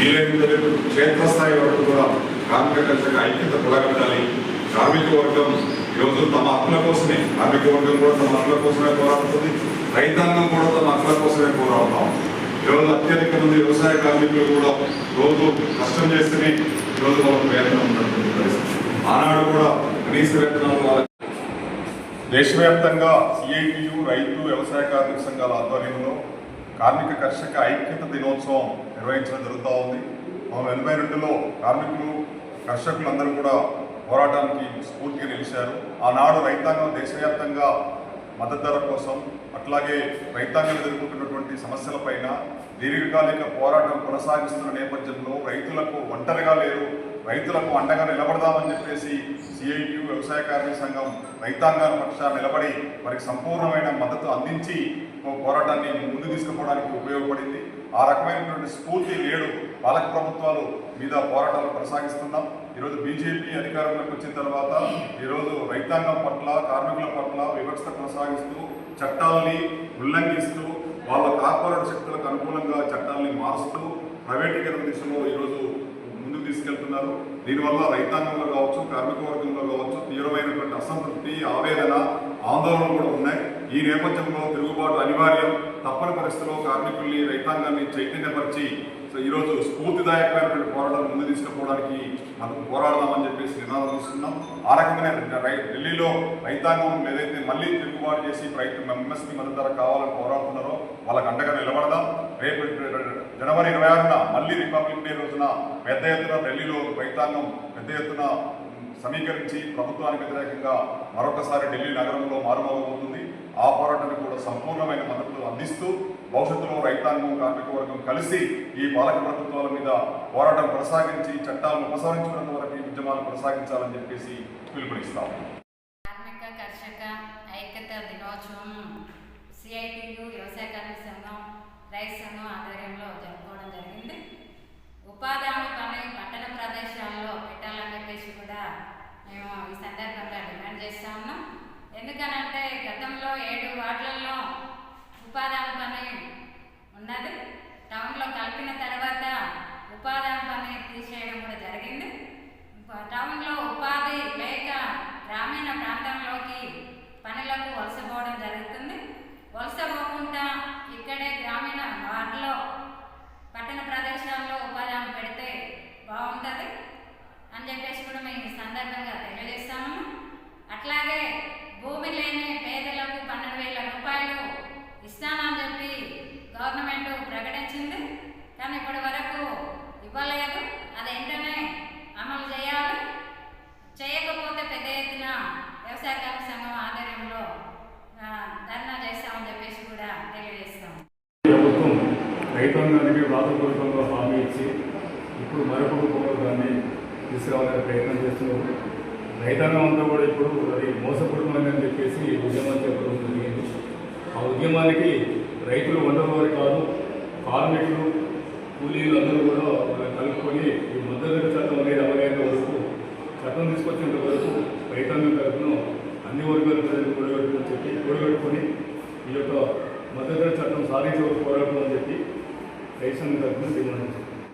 వీలైనంత క్షేత్రస్థాయి వరకు కూడా కార్మిక కర్షక ఐక్యత కొడగట్టాలి. కార్మిక వర్గం ఈరోజు తమ హక్కుల కోసమే కార్మిక వర్గం కూడా తమ హక్కుల కోసమే పోరాడుతుంది. రైతాంగం కూడా తమ హక్కుల కోసమే పోరాడతాం. ఈరోజు అత్యధిక మంది వ్యవసాయ కార్మికులు కూడా రోజు కష్టం చేస్తేనే ఈరోజు వాళ్ళకు వేతనం ఉన్నటువంటి పరిస్థితి. ఆనాడు కూడా కనీస వేతనాలు వాళ్ళ దేశవ్యాప్తంగా సిఐటియు రైతు వ్యవసాయ కార్మిక సంఘాల ఆధ్వర్యంలో కార్మిక కర్షక ఐక్యత దినోత్సవం నిర్వహించడం జరుగుతూ ఉంది. మనం ఎనభై రెండులో కార్మికులు కర్షకులందరూ కూడా పోరాటానికి స్ఫూర్తిగా నిలిచారు. ఆనాడు రైతాంగం దేశవ్యాప్తంగా మద్దతు ధర కోసం అట్లాగే రైతాంగం ఎదుర్కొంటున్నటువంటి సమస్యలపైన దీర్ఘకాలిక పోరాటం కొనసాగిస్తున్న నేపథ్యంలో రైతులకు ఒంటరిగా లేరు. రైతులకు అండగా నిలబడదామని చెప్పేసి సిఐటియు వ్యవసాయ కార్మిక సంఘం రైతాంగాల పక్షాన నిలబడి వారికి సంపూర్ణమైన మద్దతు అందించి పోరాటాన్ని ముందు తీసుకుపోవడానికి ఉపయోగపడింది. ఆ రకమైనటువంటి స్ఫూర్తి నేడు పాలక ప్రభుత్వాలు మీద పోరాటాలు కొనసాగిస్తున్నాం. ఈరోజు బీజేపీ అధికారంలోకి వచ్చిన తర్వాత ఈరోజు రైతాంగం పట్ల కార్మికుల పట్ల వివక్షత కొనసాగిస్తూ చట్టాలని ఉల్లంఘిస్తూ వాళ్ళ కార్పొరేట్ శక్తులకు అనుకూలంగా చట్టాలని మారుస్తూ ప్రైవేటీకరణ దిశలో ఈరోజు ముందుకు తీసుకెళ్తున్నారు. దీనివల్ల రైతాంగంలో కావచ్చు కార్మిక వర్గంలో కావచ్చు తీవ్రమైనటువంటి అసంతృప్తి ఆవేదన ఆందోళనలు కూడా ఉన్నాయి. ఈ నేపథ్యంలో తిరుగుబాటు అనివార్యం. తప్పని పరిస్థితిలో కార్మికుల్ని రైతాంగాన్ని చైతన్యపరిచి సో ఈరోజు స్ఫూర్తిదాయకమైనటువంటి పోరాటం దానికి మనం పోరాడదామని చెప్పేసి నినాదం ఇస్తున్నాం ఆ రకమైన రై- ఢిల్లీలో రైతాంగం ఏదైతే మళ్ళీ తిరుగుబాటు చేసి రైతు ఎంఎస్పీ మద్దతు ధర కావాలని పోరాడుతున్నారో వాళ్ళకి అండగా నిలబడదాం. రేపు జనవరి ఇరవై ఆరున మళ్ళీ రిపబ్లిక్ డే రోజున పెద్ద ఎత్తున ఢిల్లీలో రైతాంగం పెద్ద ఎత్తున సమీకరించి ప్రభుత్వానికి వ్యతిరేకంగా మరొకసారి ఢిల్లీ నగరంలో మారుమోగబోతుంది. ఆ పోరాటానికి కూడా సంపూర్ణమైన మద్దతు అందిస్తూ భవిష్యత్తులో రైతాంగం కార్మిక వర్గం కలిసి ఈ పాలక ప్రభుత్వాల మీద పోరాటం కొనసాగించి చట్టాలను ఉపసంహరించుకున్నంత వరకు ఈ ఉద్యమాలు కొనసాగించాలని చెప్పేసి పిలుపునిస్తాం. కార్మిక కర్షక ఐక్యత దినోత్సవం సిఐటియు వ్యవసాయ కార్మిక సంఘం రైతు సంఘం ఆధ్వర్యంలో జరుపుకోవడం జరిగింది. ఉపాధి హామీ పని పట్టణ ప్రదేశాల్లో పెట్టాలని చెప్పేసి కూడా మేము ఈ సందర్భంగా డిమాండ్ చేస్తా ఉన్నాం. ఎందుకనంటే గతంలో ఏడు వార్డులలో ఉపాధి హామీ పని ఉన్నది టౌన్లో కలిపిన తర్వాత ఉపాధి హామీ తీసేయడం కూడా జరిగింది. టౌన్లో ఉపాధి ఇప్పటి వరకు ఇవ్వలేదు అది వెంటనే అమలు చేయాలి. చేయకపోతే పెద్ద ఎత్తున వ్యవసాయ కార్మిక సంఘం ఆధ్వర్యంలో ధర్నా చేస్తామని చెప్పేసి కూడా తెలియజేస్తాం. ప్రభుత్వం రైతాంగానికి రాతపూర్వకంగా హామీ ఇచ్చి ఇప్పుడు మరొక రూపంలో దాన్ని తీసుకురావాలని ప్రయత్నం చేస్తున్నారు. రైతాంగం అంతా కూడా ఇప్పుడు అది మోసపూరితమైందని చెప్పేసి ఉద్యమం చెప్పడం జరిగింది. ఆ ఉద్యమానికి రైతులు వండవారు కాదు కార్మికులు కూలీలు అందరూ కూడా కలుపుకొని ఈ మద్దతు చట్టం అనేది అమలైన వరకు చట్టం తీసుకొచ్చేంత వరకు రైతాంగం తరఫున అన్ని వర్గాల ప్రజలు కూడగట్టుకుని చెప్పి కూడగట్టుకొని ఈ యొక్క మద్దతు చట్టం సాధించే వరకు పోరాటం అని చెప్పి రైతాంగం తరఫున డిమాండ్